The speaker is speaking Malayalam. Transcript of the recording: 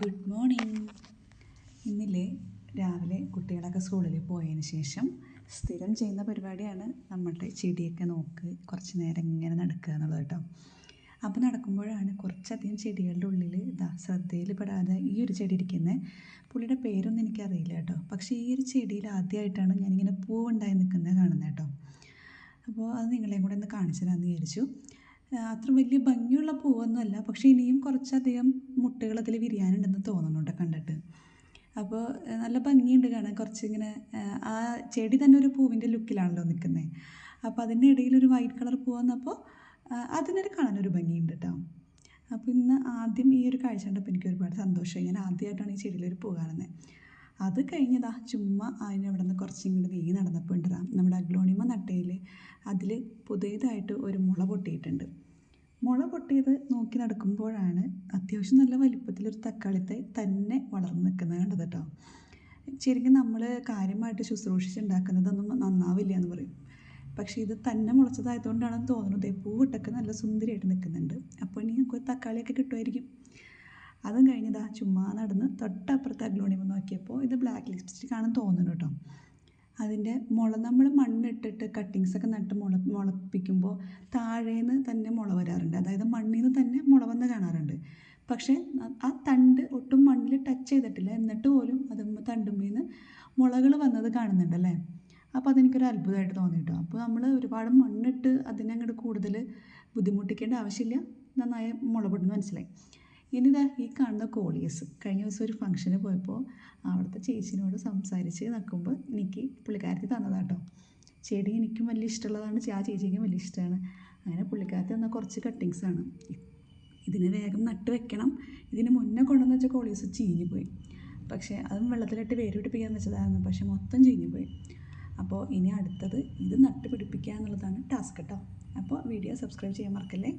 ഗുഡ് മോർണിംഗ് ഇന്നലെ രാവിലെ കുട്ടികളൊക്കെ സ്കൂളിൽ പോയതിന് ശേഷം സ്ഥിരം ചെയ്യുന്ന പരിപാടിയാണ് നമ്മളുടെ ചെടിയൊക്കെ നോക്ക് കുറച്ച് നേരം ഇങ്ങനെ നടക്കുക എന്നുള്ളത് കേട്ടോ. അപ്പോൾ നടക്കുമ്പോഴാണ് കുറച്ചധികം ചെടികളുടെ ഉള്ളിൽ ഇതാ ശ്രദ്ധയിൽ പെടാതെ ഈ ഒരു ചെടി ഇരിക്കുന്നത് പുള്ളിയുടെ പേരൊന്നും എനിക്കറിയില്ല കേട്ടോ. പക്ഷേ ഈ ഒരു ചെടിയിൽ ആദ്യമായിട്ടാണ് ഞാനിങ്ങനെ പൂവുണ്ടായി നിൽക്കുന്നത് കാണുന്നത് കേട്ടോ. അപ്പോൾ അത് നിങ്ങളെയും കൂടെ ഒന്ന് കാണിച്ചു തരാമെന്ന് വിചാരിച്ചു. അത്ര വലിയ ഭംഗിയുള്ള പൂവൊന്നുമല്ല. പക്ഷേ ഇനിയും കുറച്ചധികം മുട്ടകൾ അതിൽ വിരിയാനുണ്ടെന്ന് തോന്നുന്നുണ്ട് കണ്ടിട്ട്. അപ്പോൾ നല്ല ഭംഗിയുണ്ട് കാണാൻ. കുറച്ചിങ്ങനെ ആ, ചെടി തന്നെ ഒരു പൂവിന്റെ ലുക്കിലാണല്ലോ നിൽക്കുന്നത് അപ്പോൾ അതിന്റെ ഇടയിൽ ഒരു വൈറ്റ് കളർ പൂ വന്നപ്പോൾ അതിനൊരു കാണാനൊരു ഭംഗിയുണ്ട് കേട്ടോ അപ്പോൾ ഇന്ന് ആദ്യം ഈ ഒരു കാഴ്ച കണ്ടപ്പോൾ എനിക്ക് ഒരുപാട് സന്തോഷമായി. ഞാൻ ആദ്യമായിട്ടാണ് ഈ ചെടിയിലൊരു പൂ കാണുന്നത് അത് കഴിഞ്ഞതാ ചുമ്മാ അതിന് അവിടെ നിന്ന് കുറച്ചിങ്ങോട്ട് നീങ്ങി നടന്നപ്പോൾ ഉണ്ടാ നമ്മുടെ അഗ്ലോണിമ നട്ടയിൽ അതിൽ പുതിയതായിട്ട് ഒരു മുള പൊട്ടിയിട്ടുണ്ട്. മുള പൊട്ടിയത് നോക്കി നടക്കുമ്പോഴാണ് അത്യാവശ്യം നല്ല വലിപ്പത്തിലൊരു തക്കാളിത്തൈ തന്നെ വളർന്നു നിൽക്കുന്നത് കണ്ടത് കേട്ടോ. ശരിക്കും നമ്മൾ കാര്യമായിട്ട് ശുശ്രൂഷിച്ചുണ്ടാക്കുന്നതൊന്നും നന്നാവില്ല എന്ന് പറയും. പക്ഷേ ഇത് തന്നെ മുളച്ചതായതുകൊണ്ടാണെന്ന് തോന്നുന്നത് പൂവിട്ടൊക്കെ നല്ല സുന്ദരിയായിട്ട് നിൽക്കുന്നുണ്ട്. അപ്പോൾ ഇനി നമുക്ക് തക്കാളിയൊക്കെ കിട്ടുമായിരിക്കും. അതും കഴിഞ്ഞതാ ചുമ്മാ നടന്ന് തൊട്ടപ്പുറത്ത് അഗ്ലോണിമ നോക്കിയപ്പോൾ ഇത് ബ്ലാക്ക് ലിപ്സ്റ്റിക് ആണെന്ന് തോന്നുന്നു കേട്ടോ. അതിന്റെ മുള നമ്മൾ മണ്ണിട്ടിട്ട് കട്ടിങ്സ് ഒക്കെ നട്ട് മുള മുളപ്പിക്കുമ്പോൾ താഴേന്ന് തന്നെ മുള വരാറുണ്ട്. അതായത് മണ്ണിൽ നിന്ന് തന്നെ മുള വന്ന് കാണാറുണ്ട്. പക്ഷേ ആ- തണ്ട് ഒട്ടും മണ്ണിൽ ടച്ച് ചെയ്തിട്ടില്ല. എന്നിട്ട് പോലും അത് തണ്ടുമ്പിൽ നിന്ന് മുളകൾ വന്നത് കാണുന്നുണ്ടല്ലേ അപ്പോൾ അതെനിക്കൊരു അത്ഭുതമായിട്ട് തോന്നി കേട്ടോ. അപ്പോൾ നമ്മൾ ഒരുപാട് മണ്ണിട്ട് അതിനെ അങ്ങോട്ട് കൂടുതൽ ബുദ്ധിമുട്ടിക്കേണ്ട ആവശ്യമില്ല. നന്നായി മുള മനസ്സിലായി. ഇനിതാ ഈ കാണുന്ന കോളിയസ്. കഴിഞ്ഞ ദിവസം ഒരു ഫംഗ്ഷന് പോയപ്പോൾ ചേച്ചിനോട് സംസാരിച്ച് നിൽക്കുമ്പോൾ എനിക്ക് പുള്ളിക്കാരത്തി തന്നതാട്ടോ. ചെടി എനിക്കും വലിയ ഇഷ്ടമുള്ളതാണ് ആ ചേച്ചിക്കും വലിയ ഇഷ്ടമാണ്. അങ്ങനെ പുള്ളിക്കാരത്തി തന്ന കുറച്ച് കട്ടിങ്സാണ് ഇതിന് വേഗം നട്ട് വെക്കണം. ഇതിന് മുന്നേ കൊണ്ടുവന്ന് വെച്ച കോളീസ് ചീഞ്ഞുപോയി. പക്ഷേ അതും വെള്ളത്തിലിട്ട് വേര് പിടിപ്പിക്കാന്ന് വെച്ചതായിരുന്നു. പക്ഷേ മൊത്തം ചീഞ്ഞുപോയി. അപ്പോൾ ഇനി അടുത്തത് ഇത് നട്ട് പിടിപ്പിക്കുക എന്നുള്ളതാണ് ടാസ്ക് കേട്ടോ അപ്പോൾ വീഡിയോ സബ്സ്ക്രൈബ് ചെയ്യാൻ മറക്കല്ലേ?